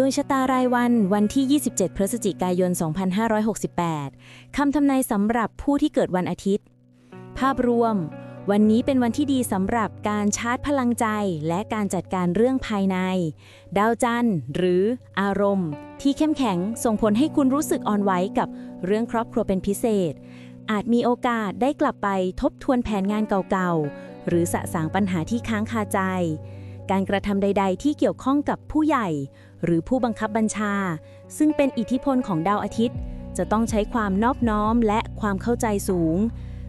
โดยชะตารายวันวันที่ 27 พฤศจิกายน 2568 คำทำนายสำหรับผู้ที่เกิดวันอาทิตย์ ภาพรวม วันนี้เป็นวันที่ดีสำหรับการชาร์จพลังใจ และการจัดการเรื่องภายใน ดาวจันทร์ หรืออารมณ์ ที่เข้มแข็งส่งผลให้คุณรู้สึกอ่อนไหวกับเรื่องครอบครัวเป็นพิเศษ อาจมีโอกาสได้กลับไปทบทวนแผนงานเก่าๆ หรือสะสางปัญหาที่ค้างคาใจ การกระทำใด ๆ ที่เกี่ยวข้องกับผู้ใหญ่ หรือผู้บังคับบัญชา ซึ่งเป็นอิทธิพลของดาวอาทิตย์ จะต้องใช้ความนอบน้อมและความเข้าใจสูง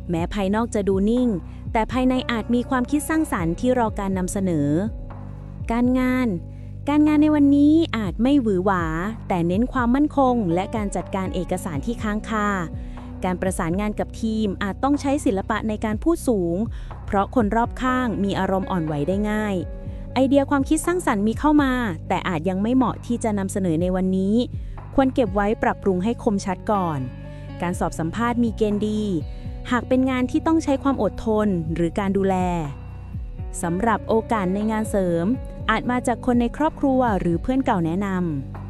แม้ภายนอกจะดูนิ่ง แต่ภายในอาจมีความคิดสร้างสารรค์ที่รอการนำเสนอ การงาน การงานในวันนี้อาจไม่หวือหวา แต่เน้นความมั่นคง และการจัดการเอกสารที่ค้างคาการประสานงานกับทีมอาจต้องใช้ศิลปะในการพูดสูง เพราะคนรอบข้างมีอารมณ์อ่อนไหวได้ง่าย ไอเดียความคิดสร้างสรรค์มีเข้ามา แต่อาจยังไม่เหมาะที่จะนำเสนอในวันนี้ ควรเก็บไว้ปรับปรุงให้คมชัดก่อน การสอบสัมภาษณ์มีเกณฑ์ดี หากเป็นงานที่ต้องใช้ความอดทนหรือการดูแลสำหรับโอกาสในงานเสริม อาจมาจากคนในครอบครัวหรือเพื่อนเก่าแนะน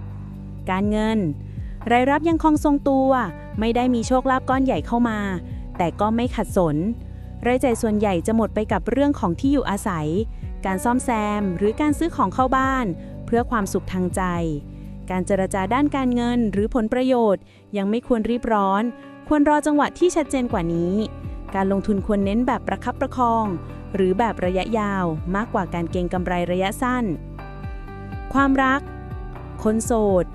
ำการเงิน รายรับยังคงทรงตัว ไม่ได้มีโชคลาภก้อนใหญ่เข้ามา แต่ก็ไม่ขัดสน รายจ่ายส่วนใหญ่จะหมดไปกับเรื่องของที่อยู่อาศัย การซ่อมแซม หรือการซื้อของเข้าบ้าน เพื่อความสุขทางใจ การเจรจาด้านการเงินหรือผลประโยชน์ ยังไม่ควรรีบร้อน ควรรอจังหวะที่ชัดเจนกว่านี้ การลงทุนควรเน้นแบบประคับประคอง หรือแบบระยะยาวมากกว่าการเก็งกำไรระยะสั้น ความรัก คนโสด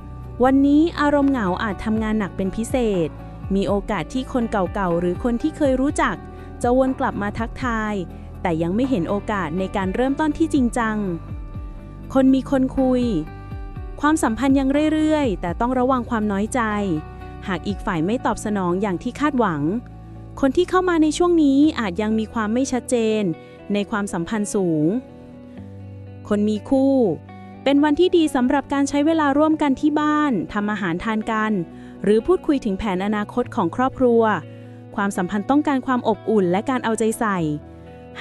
วันนี้อารมณ์เหงาอาจทำงานหนักเป็นพิเศษ มีโอกาสที่คนเก่าๆหรือคนที่เคยรู้จัก จะวนกลับมาทักทาย แต่ยังไม่เห็นโอกาสในการเริ่มต้นที่จริงจัง คนมีคนคุย ความสัมพันธ์ยังเรื่อยๆ แต่ต้องระวังความน้อยใจ หากอีกฝ่ายไม่ตอบสนองอย่างที่คาดหวัง คนที่เข้ามาในช่วงนี้อาจยังมีความไม่ชัดเจน ในความสัมพันธ์สูง คนมีคู่ เป็นวันที่ดีสำหรับการใช้เวลาร่วมกันที่บ้านทำอาหารทานกัน หรือพูดคุยถึงแผนอนาคตของครอบครัวความสัมพันธ์ต้องการความอบอุ่นและการเอาใจใส่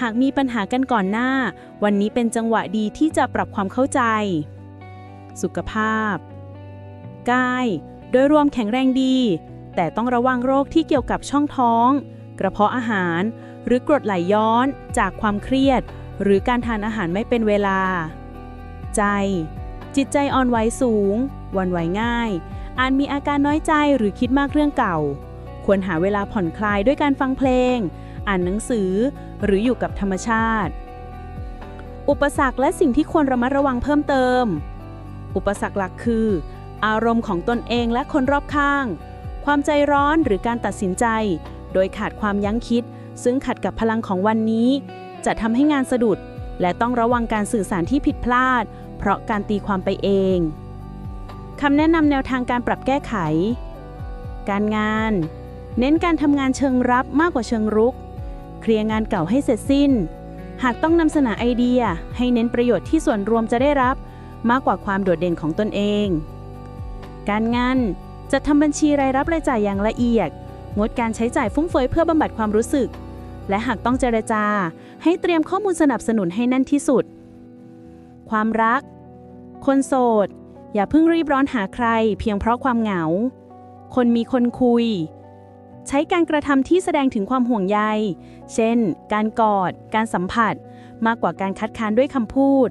หากมีปัญหากันก่อนหน้า วันนี้เป็นจังหวะดีที่จะปรับความเข้าใจ สุขภาพ กาย โดยรวมแข็งแรงดี แต่ต้องระวังโรคที่เกี่ยวกับช่องท้อง กระเพาะอาหาร หรือกรดไหลย้อนจากความเครียด หรือการทานอาหารไม่เป็นเวลา ใจ จิตใจอ่อนไหวสูง วันไหวง่าย อาจมีอาการน้อยใจหรือคิดมากเรื่องเก่า ควรหาเวลาผ่อนคลายด้วยการฟังเพลง อ่านหนังสือ หรืออยู่กับธรรมชาติ อุปสรรคและสิ่งที่ควรระมัดระวังเพิ่มเติม อุปสรรคหลักคือ อารมณ์ของตนเองและคนรอบข้าง ความใจร้อนหรือการตัดสินใจ โดยขาดความยั้งคิด ซึ่งขัดกับพลังของวันนี้ จะทำให้งานสะดุด และต้องระวังการสื่อสารที่ผิดพลาด เพราะการตีความไปเองคำแนะนำแนวทางการปรับแก้ไข การงาน เน้นการทำงานเชิงรับมากกว่าเชิงรุก เคลียร์งานเก่าให้เสร็จสิ้น หากต้องนำเสนอไอเดีย ให้เน้นประโยชน์ที่ส่วนรวมจะได้รับ มากกว่าความโดดเด่นของตนเอง การงานจะทำบัญชีรายรับรายจ่ายอย่างละเอียด งดการใช้จ่ายฟุ่มเฟือยเพื่อบำบัดความรู้สึก และหากต้องเจรจา ให้เตรียมข้อมูลสนับสนุนให้แน่นที่สุด ความรัก คนโสด อย่าเพิ่งรีบร้อนหาใคร เพียงเพราะความเหงา คนมีคนคุย ใช้การกระทำที่แสดงถึงความห่วงใย เช่น การกอด การสัมผัส มากกว่าการคัดค้านด้วยคำพูด